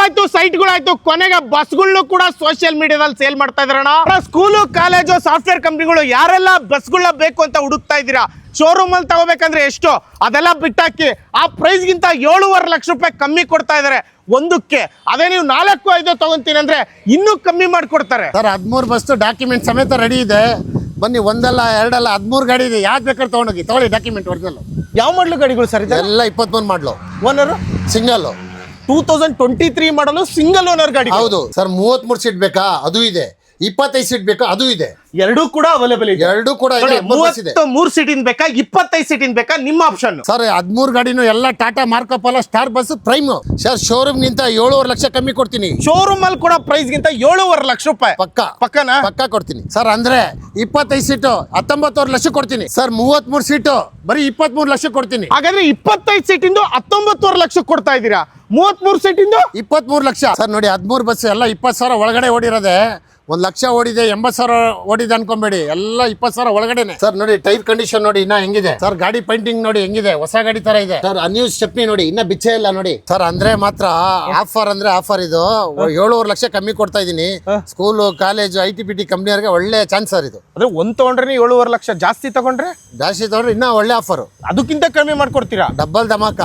ಕಾರ್ಗಳಾಯ್ತು ಸೈಟ್ಗಳಾಯ್ತು ಕೊನೆಗೆ ಬಸ್ಗಳನ್ನು ಕೂಡ ಸೋಷಿಯಲ್ ಮೀಡಿಯಾದಲ್ಲಿ ಸೇಲ್ ಮಾಡ್ತಾ ಇದ್ರಣ್ಣ ಸ್ಕೂಲು ಕಾಲೇಜು ಸಾಫ್ಟ್ವೇರ್ ಕಂಪ್ನಿಗಳು ಯಾರೆಲ್ಲ ಬಸ್ಗಳನ್ನ ಬೇಕು ಅಂತ ಹುಡುಕ್ತಾ ಇದ್ದೀರಾ? ಶೋರೂಮ್ ಅಲ್ಲಿ ತಗೋಬೇಕಂದ್ರೆ ಎಷ್ಟು? ಅದೆಲ್ಲ ಬಿಟ್ಟಾಕಿ ಆ ಪ್ರೈಸ್ ಗಿಂತ ಏಳುವರೆ ಲಕ್ಷ ರೂಪಾಯಿ ಕಮ್ಮಿ ಕೊಡ್ತಾ ಇದಾರೆ ಒಂದಕ್ಕೆ. ಅದೇ ನೀವು ನಾಲ್ಕು ಐದು ತಗೊಂತೀನಿ ಅಂದ್ರೆ ಇನ್ನೂ ಕಮ್ಮಿ ಮಾಡಿಕೊಡ್ತಾರೆ. ಸರ್ ಹದಿಮೂರು ಬಸ್ಸು ಡಾಕ್ಯುಮೆಂಟ್ ಸಮೇತ ರೆಡಿ ಇದೆ. ಬನ್ನಿ ಒಂದಲ್ಲ ಎರಡಲ್ಲ ಹದಿಮೂರು ಗಾಡಿ ಇದೆ. ಯಾವ್ದು ಬೇಕಾದ್ರೆ ತೊಗೊಂಡೋಗಿ. ತಗೊಳ್ಳಿ ಡಾಕ್ಯುಮೆಂಟ್ ಒರಿಜಿನಲ್ ಯಾವ ಮಾಡಲು ಗಾಡಿಗಳು ಸರ್ ಎಲ್ಲ ಇಪ್ಪತ್ಮೂರು ಮಾಡ್ಲು owner single two thousand twenty three ಮಾಡಲು ಸಿಂಗಲ್ ಓನರ್ ಗಾಡಿ. ಹೌದು. ಸರ್, ಮೂವತ್ಮೂರು ಸೀಟ್ ಬೇಕಾ? ಅದು ಇದೆ. ಇಪ್ಪತ್ತೈದು ಸೀಟ್ ಬೇಕಾ ಅದು ಇದೆ. ಎರಡೂ ಕೂಡ ಅವೈಲೇಬಲ್ ಇದೆ. ಎರಡೂ ಕೂಡ ಇದೆ ಹದಿಮೂರು ಬಸ್ ಇದೆ. ಮೂವತ್ತು ಮೂರು ಸೀಟಿನ ಬೇಕಾ ಇಪ್ಪತ್ತೈದು ಸೀಟಿನ ಬೇಕಾ ನಿಮ್ಮ ಆಪ್ಷನ್ ಸರ್ ಹದಿಮೂರು ಗಾಡಿನೂ ಎಲ್ಲ Tata Marcopolo star bus prime sir showroom ನಿಂತ ಏಳುವರೆ ಲಕ್ಷ ಕಮ್ಮಿ ಕೊಡ್ತೀನಿ. ಶೋರೂಮ್ ಅಲ್ಲಿ ಕೂಡ ಪ್ರೈಸ್ ಗಿಂತ ಏಳುವರೆ ಲಕ್ಷ ರೂಪಾಯಿ. ಪಕ್ಕ. ಪಕ್ಕನಾ? ಪಕ್ಕ ಕೊಡ್ತೀನಿ. ಸರ್ ಅಂದ್ರೆ ಇಪ್ಪತ್ತೈದು ಸೀಟು ಹತ್ತೊಂಬತ್ತುವರೆ ಲಕ್ಷ ಕೊಡ್ತೀನಿ. ಸರ್ ಮೂವತ್ಮೂರು ಸೀಟು ಬರೀ ಇಪ್ಪತ್ಮೂರು ಲಕ್ಷ ಕೊಡ್ತೀನಿ. ಹಾಗಾದ್ರೆ ಇಪ್ಪತ್ತೈದು ಸೀಟಿಂದು ಹತ್ತೊಂಬತ್ತುವರೆ ಲಕ್ಷ ಕೊಡ್ತಾ ಇದ್ದೀರಾ? ಮೂವತ್ಮೂರು ಸೀಟಿಂದು ಇಪ್ಪತ್ಮೂರು ಲಕ್ಷ. ಸರ್ ನೋಡಿ ಹದಿಮೂರು ಬಸ್ ಎಲ್ಲ ಇಪ್ಪತ್ತು ಸಾವಿರ ಒಳಗಡೆ ಓಡಿರೋದೆ. ಒಂದು ಲಕ್ಷ ಓಡಿದೆ ಎಂಬತ್ತು ಸಾವಿರ ಓಡಿದೆ ಅನ್ಕೊಂಬೇಡಿ. ಎಲ್ಲ ಇಪ್ಪತ್ತು ಸಾವಿರ ಒಳಗಡೆನೆ. ಸರ್ ನೋಡಿ ಟೈರ್ ಕಂಡೀಷನ್ ನೋಡಿ ಇನ್ನ ಹೆಂಗಿದೆ? ಸರ್ ಗಾಡಿ ಪೇಂಟಿಂಗ್ ನೋಡಿ ಹೆಂಗಿದೆ? ಹೊಸ ಗಾಡಿ ತರ ಇದೆ. ಸರ್ ಅನ್ಯೂಸ್ ಚಪ್ನಿ ನೋಡಿ ಇನ್ನ ಬಿಚ್ಚೆ ಇಲ್ಲ ನೋಡಿ. ಸರ್ ಅಂದ್ರೆ ಮಾತ್ರ ಆಫರ್ ಅಂದ್ರೆ ಆಫರ್ ಇದು. ಏಳುವರೆ ಲಕ್ಷ ಕಮ್ಮಿ ಕೊಡ್ತಾ ಇದೀನಿ school college I T P T ಕಂಪ್ನಿಯವ್ರಿಗೆ ಒಳ್ಳೆ ಚಾನ್ಸ್ ಸರ್ ಇದು. ಅದೇ ಒಂದ್ ತಗೊಂಡ್ರೆ ಏಳುವರೆ ಲಕ್ಷ ಜಾಸ್ತಿ ತಗೊಂಡ್ರೆ? ಜಾಸ್ತಿ ತಗೊಂಡ್ರೆ ಇನ್ನ ಒಳ್ಳೆ ಆಫರ್ ಅದಕ್ಕಿಂತ ಕಮ್ಮಿ ಮಾಡ್ಕೊಡ್ತೀರಾ? ಡಬ್ಬಲ್ ಧಮಾಕ.